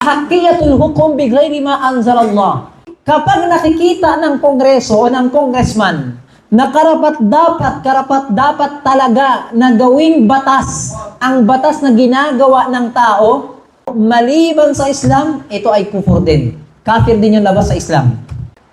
Hakiyatul hukum bigayri ma anzalallah. Kapag nakikita ng kongreso o ng congressman na karapat dapat, karapat dapat talaga na gawing batas ang batas na ginagawa ng tao, maliban sa Islam, ito ay kufur din. Kafir din yung labas sa Islam.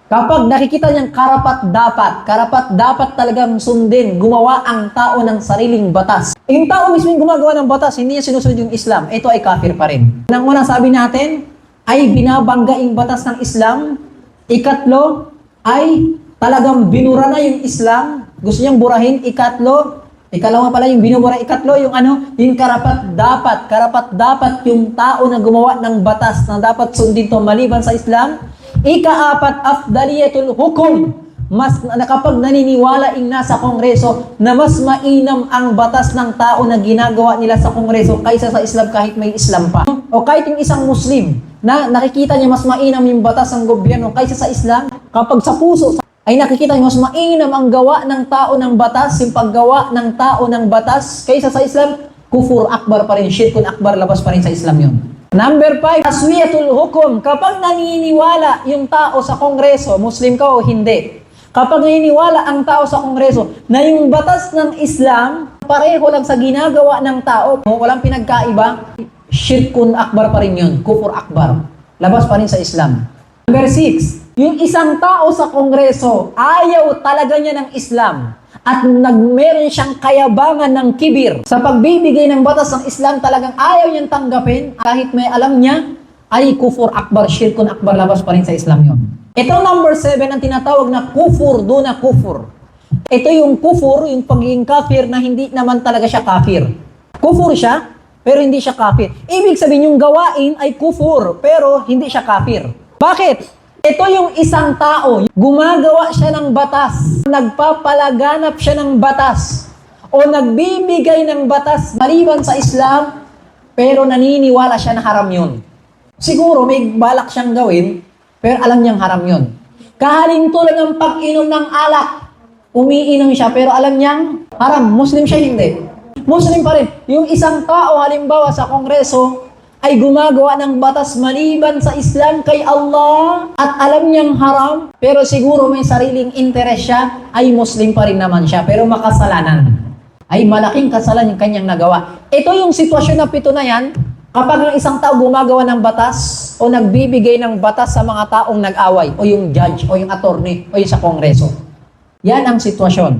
Kapag nakikita niyang karapat dapat, karapat dapat talagang sundin, gumawa ang tao ng sariling batas. Yung tao mismo yung gumagawa ng batas, hindi niya sinusunod yung Islam, ito ay kafir pa rin. Nang unang sabi natin, ay binabangga yung batas ng Islam. Ikatlo, ay talagang binura na yung Islam. Gusto niyang burahin. Ikatlo, ikalawa pala yung binubura. Ikatlo, yung ano, yung karapat dapat, karapat dapat yung tao na gumawa ng batas na dapat sundin to maliban sa Islam. Ikaapat, afdaliyatul hukum. Mas na kapag naniniwala ing nasa kongreso na mas mainam ang batas ng tao na ginagawa nila sa kongreso kaysa sa Islam kahit may Islam pa. O kahit yung isang Muslim na nakikita niya mas mainam yung batas ng gobyerno kaysa sa Islam, kapag sa puso ay nakikita niya mas mainam ang gawa ng tao ng batas, yung paggawa ng tao ng batas kaysa sa Islam, kufur akbar pa rin, shirkun akbar, labas pa rin sa Islam yun. Number five, taswiyatul hukum. Kapag naniniwala yung tao sa kongreso, Muslim ka o hindi, kapag naniniwala ang tao sa kongreso na yung batas ng Islam, pareho lang sa ginagawa ng tao, walang pinagkaiba, shirkun akbar pa rin yun, kufur akbar. Labas pa rin sa Islam. Number six, yung isang tao sa kongreso, ayaw talaga niya ng Islam at nagmeron siyang kayabangan ng kibir. Sa pagbibigay ng batas ng Islam, talagang ayaw niyang tanggapin kahit may alam niya ay kufur akbar, shirkun akbar, labas pa rin sa Islam yon. Ito number seven ang tinatawag na kufur, duna kufur. Ito yung kufur, yung pagiging kafir na hindi naman talaga siya kafir. Kufur siya, pero hindi siya kafir. Ibig sabihin yung gawain ay kufur, pero hindi siya kafir. Bakit? Ito yung isang tao, gumagawa siya ng batas, nagpapalaganap siya ng batas, o nagbibigay ng batas maliban sa Islam, pero naniniwala siya na haram yun. Siguro may balak siyang gawin, pero alam niyang haram yun. Kahaling tulad ng pag-inom ng alak, umiinom siya, pero alam niyang haram. Muslim siya, hindi. Muslim pa rin. Yung isang tao, halimbawa sa kongreso, ay gumagawa ng batas maliban sa Islam kay Allah at alam niyang haram, pero siguro may sariling interes siya, ay Muslim pa rin naman siya, pero makasalanan. Ay malaking kasalanan yung kanyang nagawa. Ito yung sitwasyon na pito na yan, kapag ang isang tao gumagawa ng batas o nagbibigay ng batas sa mga taong nag-away o yung judge o yung attorney o yung sa kongreso. Yan ang sitwasyon.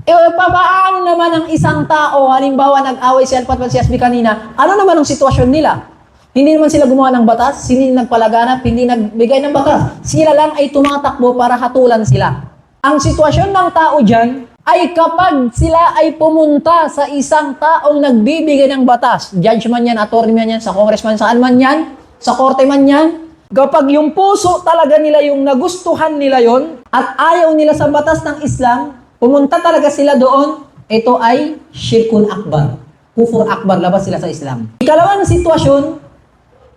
E papaano naman ang isang tao, halimbawa nag-away si Alpat at si Asmi kanina, ano naman ang sitwasyon nila? Hindi naman sila gumawa ng batas, hindi nagpalaganap, hindi nagbigay ng batas. Sila lang ay tumatakbo para hatulan sila. Ang sitwasyon ng tao dyan ay kapag sila ay pumunta sa isang taong nagbibigay ng batas, judge man yan, attorney man yan, sa congressman, saan man yan, sa korte man yan, kapag yung puso talaga nila yung nagustuhan nila yon at ayaw nila sa batas ng Islam, pumunta talaga sila doon, ito ay shirkun akbar. Kufur akbar, labas sila sa Islam. Ikalawang sitwasyon,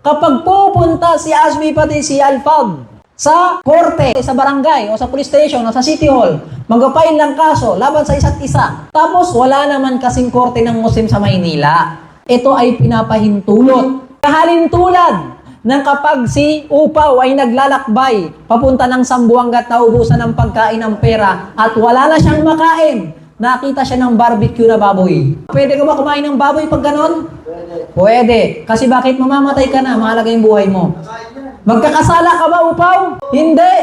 kapag pupunta si Asmi pati si Alfab sa korte, sa barangay, o sa police station, o sa city hall, mag-file ng kaso laban sa isa't isa. Tapos wala naman kasing korte ng Muslim sa Maynila. Ito ay pinapahintulot. Kahalin tulad kapag si Upaw ay naglalakbay papunta ng Sambuanga at naubusan ng pagkain ng pera at wala na siyang makain, nakita siya ng barbecue na baboy. Pwede ka ba kumain ng baboy pag ganon? Pwede. Kasi bakit mamamatay ka na? Mahalaga yung buhay mo. Magkakasala ka ba, Upaw? Hindi.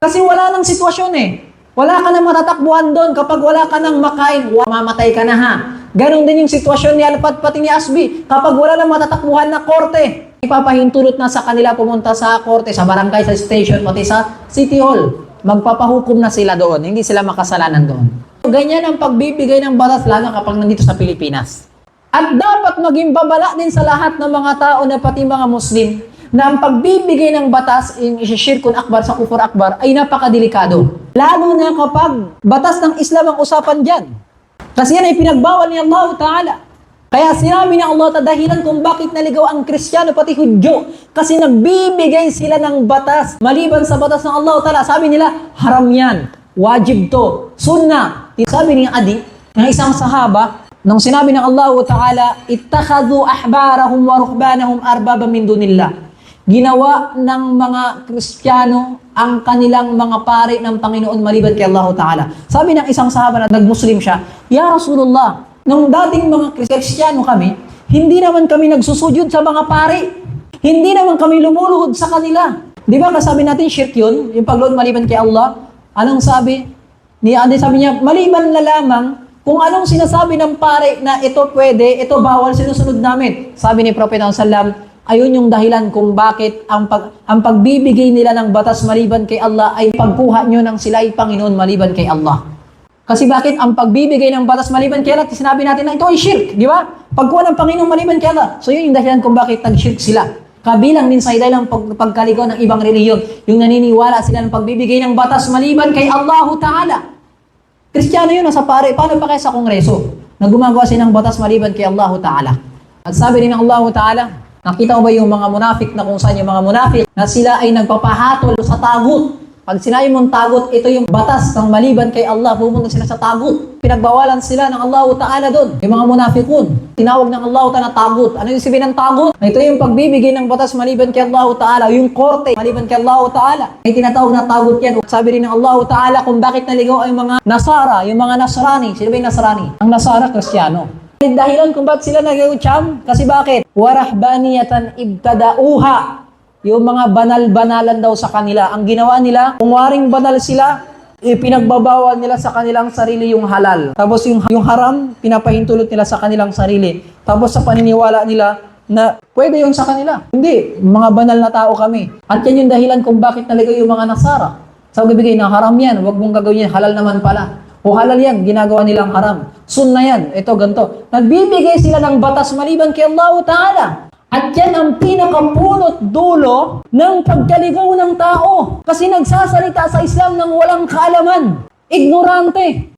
Kasi wala nang sitwasyon eh. Wala ka nang matatakbuhan doon. Kapag wala ka nang makain, mamatay ka na ha. Ganon din yung sitwasyon ni Alpat pati ni Asbi. Kapag wala nang matatakbuhan na korte, ipapahintulot na sa kanila pumunta sa korte, sa barangay, sa station, pati sa city hall. Magpapahukom na sila doon. Hindi sila makasalanan doon. Ganyan ang pagbibigay ng batas lalo kapag nandito sa Pilipinas. At dapat maging babala din sa lahat ng mga tao na pati mga Muslim na ang pagbibigay ng batas, yung isishirkun akbar sa kufur akbar, ay napakadelikado. Lalo na kapag batas ng Islam ang usapan dyan. Kasi yan ay pinagbawal ni Allah Ta'ala. Kaya sinabi ni Allah ta dahilan kung bakit naligaw ang Kristiyano pati Hudyo. Kasi nagbibigay sila ng batas. Maliban sa batas ng Allah Ta'ala, sabi nila, haram yan. Wajib to. Sunnah. Sabi ni Adi, ng isang sahaba, nung sinabi ng Allah Ta'ala, ittakhadhu ahbarahum wa ruhbanahum arbaba min dunillah. ginawa ng mga Kristiyano ang kanilang mga pare ng Panginoon maliban kay Allah Ta'ala. Sabi ng isang sahaba na nag-Muslim siya, Ya Rasulullah, nung dating mga Kristiyano kami, hindi naman kami nagsusujud sa mga pare. Hindi naman kami lumuluhod sa kanila. Di ba kasabi natin, shirk yun, yung pagluhod maliban kay Allah? Anong sabi? Ni Ande sabi niya, maliban na lamang kung anong sinasabi ng pare na ito pwede, ito bawal, sinusunod namin. Sabi ni Prophet Sallam, ayun yung dahilan kung bakit ang, pag, ang pagbibigay nila ng batas maliban kay Allah ay pagkuha nyo ng sila ay Panginoon maliban kay Allah. Kasi bakit ang pagbibigay ng batas maliban kay Allah, sinabi natin na ito ay shirk, di ba? Pagkuha ng Panginoon maliban kay Allah. So yun yung dahilan kung bakit nag-shirk sila. Kabilang din sa ilang pag, pagkaligaw ng ibang reliyon, yung naniniwala sila ng pagbibigay ng batas maliban kay Allahu Ta'ala. Kristiyano yun, nasa pare. Paano pa kaya sa kongreso? Na gumagawa sila ng batas maliban kay Allahu Ta'ala. At sabi rin ng Allahu Ta'ala, nakita mo ba yung mga munafik na kung saan yung mga munafik na sila ay nagpapahatol sa tagut. Pag sinabi mong tagut, ito yung batas ng maliban kay Allah, pumunta sila sa tagut. Pinagbawalan sila ng Allahu Ta'ala doon. Yung mga munafikun, tinawag ng Allahu Ta'ala na tagut. Ano yung sabihin ng tagut? Ito yung pagbibigay ng batas maliban kay Allahu Ta'ala, yung korte maliban kay Allahu Ta'ala. May tinatawag na tagut yan. Sabi rin ng Allahu Ta'ala kung bakit naligaw ay mga Nasara, yung mga Nasrani. Sino ba yung Nasrani? Ang Nasara, Kristiyano. Dahilan kung bakit sila nag-ucham? Kasi bakit? Warahbaniyatan ibtadauha. Yung mga banal-banalan daw sa kanila. Ang ginawa nila, kung waring banal sila, ipinagbabawal nila sa kanilang sarili yung halal. Tapos yung, yung haram, pinapahintulot nila sa kanilang sarili. Tapos sa paniniwala nila na pwede yun sa kanila. Hindi, mga banal na tao kami. At yan yung dahilan kung bakit naligaw yung mga nasara. Sa bibigay na haram yan, huwag mong gagawin yan, halal naman pala. O halal yan, ginagawa nilang haram. Sunna yan, ito ganito. Nagbibigay sila ng batas maliban kay Allah Ta'ala. At yan ang pinakapunot dulo ng pagkaligaw ng tao. Kasi nagsasalita sa Islam ng walang kaalaman. Ignorante.